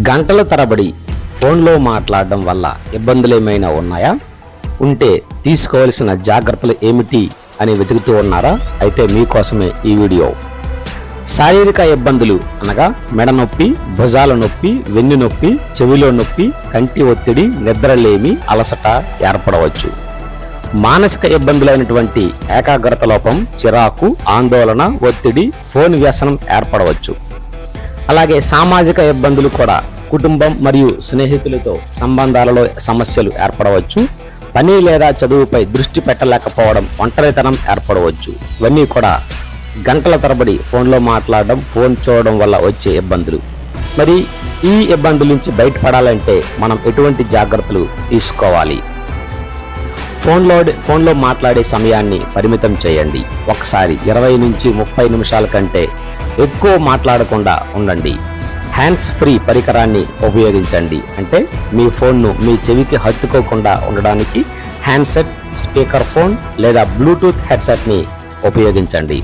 గంటల తరబడి ఫోన్లో మాట్లాడడం వల్ల ఇబ్బందులు ఏమైనా ఉన్నాయా? ఉంటే తీసుకోవలసిన జాగ్రత్తలు ఏమిటి అని వెతుకుతూ ఉన్నారా? అయితే మీకోసమే ఈ వీడియో. శారీరక ఇబ్బందులు అనగా మెడ నొప్పి భుజాల నొప్పి వెన్ను నొప్పి చెవిలో నొప్పి కంటి ఒత్తిడి నిద్రలేమి అలసట ఏర్పడవచ్చు. మానసిక ఇబ్బందులైనటువంటి ఏకాగ్రత లోపం చిరాకు ఆందోళన ఒత్తిడి ఫోన్ వ్యసనం ఏర్పడవచ్చు. అలాగే సామాజిక ఇబ్బందులు కూడా కుటుంబం మరియు స్నేహితులతో సంబంధాలలో సమస్యలు ఏర్పడవచ్చు. పని లేదా చదువుపై దృష్టి పెట్టలేకపోవడం ఒంటరితనం ఏర్పడవచ్చు. ఇవన్నీ కూడా గంటల తరబడి ఫోన్లో మాట్లాడడం ఫోన్ చూడడం వల్ల వచ్చే ఇబ్బందులు. మరి ఈ ఇబ్బందుల నుంచి బయటపడాలంటే మనం ఎటువంటి జాగ్రత్తలు తీసుకోవాలి? ఫోన్లో ఫోన్లో మాట్లాడే సమయాన్ని పరిమితం చేయండి. ఒకసారి ఇరవై నుంచి ముప్పై నిమిషాల కంటే ఎక్కువ మాట్లాడకుండా ఉండండి. హ్యాండ్స్ ఫ్రీ పరికరాన్ని ఉపయోగించండి. అంటే మీ ఫోన్ను మీ చెవికి హత్తుకోకుండా ఉండడానికి హ్యాండ్సెట్ స్పీకర్ ఫోన్ లేదా బ్లూటూత్ హెడ్సెట్ని ఉపయోగించండి.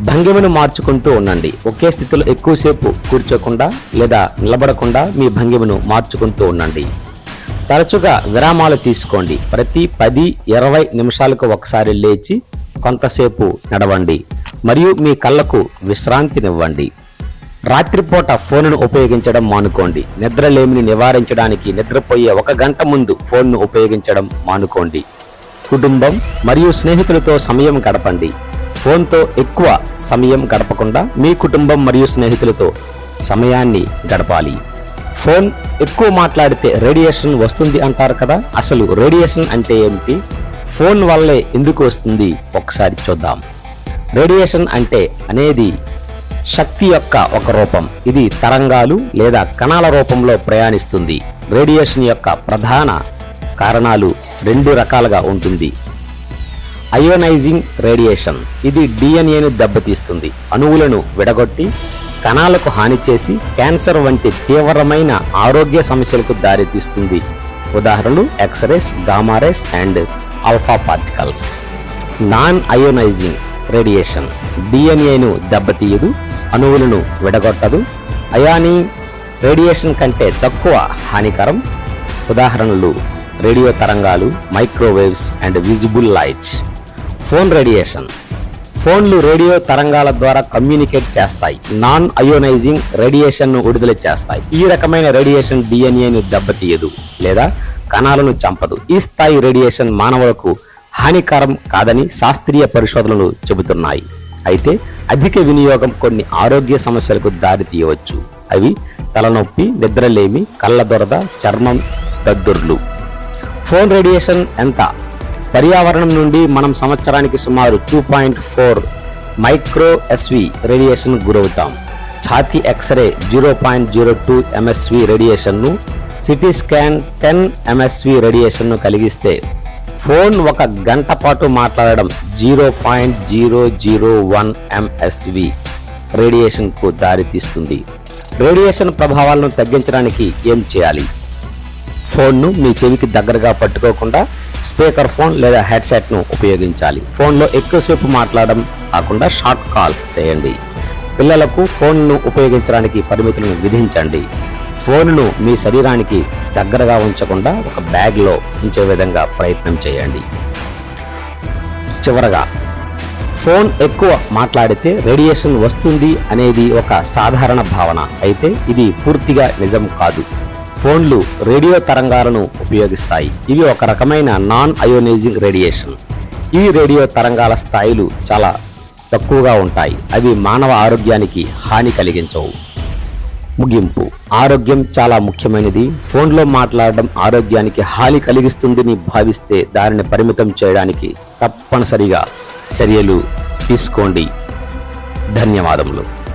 భంగిమను మార్చుకుంటూ ఉండండి. ఒకే స్థితిలో ఎక్కువసేపు కూర్చోకుండా లేదా నిలబడకుండా మీ భంగిమను మార్చుకుంటూ ఉండండి. తరచుగా విరామాలు తీసుకోండి. ప్రతి పది ఇరవై నిమిషాలకు ఒకసారి లేచి కొంతసేపు నడవండి. మరియు మీ కళ్ళకు విశ్రాంతినివ్వండి. రాత్రిపూట ఫోన్ను ఉపయోగించడం మానుకోండి. నిద్రలేమిని నివారించడానికి నిద్రపోయే ఒక గంట ముందు ఫోన్ను ఉపయోగించడం మానుకోండి. కుటుంబం మరియు స్నేహితులతో సమయం గడపండి. ఫోన్తో ఎక్కువ సమయం గడపకుండా మీ కుటుంబం మరియు స్నేహితులతో సమయాన్ని గడపాలి. ఫోన్ ఎక్కువ మాట్లాడితే రేడియేషన్ వస్తుంది అంటారు కదా? అసలు రేడియేషన్ అంటే ఏమిటి? ఫోన్ వల్లే ఎందుకు వస్తుంది? ఒకసారి చూద్దాం. రేడియేషన్ అంటే అనేది శక్తి యొక్క ఒక రూపం. ఇది తరంగాలు లేదా కణాల రూపంలో ప్రయాణిస్తుంది. రేడియేషన్ యొక్క ప్రధాన కారణాలు రెండు రకాలుగా ఉంటుంది. Ionizing radiation. ఇది డిఎన్ఏను దెబ్బతీస్తుంది. అణువులను విడగొట్టి కణాలకు హాని చేసి క్యాన్సర్ వంటి తీవ్రమైన ఆరోగ్య సమస్యలకు దారితీస్తుంది. ఉదాహరణలు X rays gamma rays and alpha particles. Non ionizing radiation. డిఎన్ఏను దెబ్బతీయదు అణువులను విడగొట్టదు. అయానీ రేడియేషన్ కంటే తక్కువ హానికరం. ఉదాహరణలు రేడియో తరంగాలు microwaves and visible lights. Phone radiation. ఫోన్లు రేడియో తరంగాల ద్వారా కమ్యూనికేట్ చేస్తాయి. నాన్ అయోనైజింగ్ రేడియేషన్ను విడుదల చేస్తాయి. ఈ రకమైన రేడియేషన్ డిఎన్ఏని దెబ్బతీయదు లేదా కణాలను చంపదు. ఈ స్థాయి రేడియేషన్ మానవులకు హానికరం కాదని శాస్త్రీయ పరిశోధనలు చెబుతున్నాయి. అయితే అధిక వినియోగం కొన్ని ఆరోగ్య సమస్యలకు దారితీయవచ్చు అవి తలనొప్పి నిద్రలేమి కళ్ళ దొరద చర్మం దద్దుర్లు ఫోన్ రేడియేషన్ ఎంత? పర్యావరణం నుండి మనం సంవత్సరానికి సుమారు two point four micro SV radiation గురవుతాం. ఛాతీ X ray zero point zero two MSV రేడియేషన్ను సిటీ స్కాన్ టెన్ ఎంఎస్వి రేడియేషన్ను కలిగిస్తే ఫోన్ ఒక గంట పాటు మాట్లాడడం zero point zero zero one MSV రేడియేషన్కు దారితీస్తుంది రేడియేషన్ ప్రభావాలను తగ్గించడానికి ఏం చేయాలి? ఫోన్ను మీ చెవికి దగ్గరగా పట్టుకోకుండా స్పీకర్ ఫోన్ లేదా హెడ్సెట్ను ఉపయోగించాలి. ఫోన్లో ఎక్కువసేపు మాట్లాడడం కాకుండా షార్ట్ కాల్స్ చేయండి. పిల్లలకు ఫోన్ను ఉపయోగించడానికి పరిమితులను విధించండి. ఫోన్ను మీ శరీరానికి దగ్గరగా ఉంచకుండా ఒక బ్యాగ్లో ఉంచే విధంగా ప్రయత్నం చేయండి. చివరగా ఫోన్ ఎక్కువ మాట్లాడితే రేడియేషన్ వస్తుంది అనేది ఒక సాధారణ భావన. అయితే ఇది పూర్తిగా నిజం కాదు. ఫోన్లు రేడియో తరంగాలను ఉపయోగిస్తాయి. ఇవి ఒక రకమైన నాన్ అయోనైజింగ్ రేడియేషన్. ఈ రేడియో తరంగాల స్థాయిలు చాలా తక్కువగా ఉంటాయి. అవి మానవ ఆరోగ్యానికి హాని కలిగించవు. ముగింపు. ఆరోగ్యం చాలా ముఖ్యమైనది. ఫోన్లో మాట్లాడడం ఆరోగ్యానికి హాని కలిగిస్తుందని భావిస్తే దానిని పరిమితం చేయడానికి తప్పనిసరిగా చర్యలు తీసుకోండి. ధన్యవాదములు.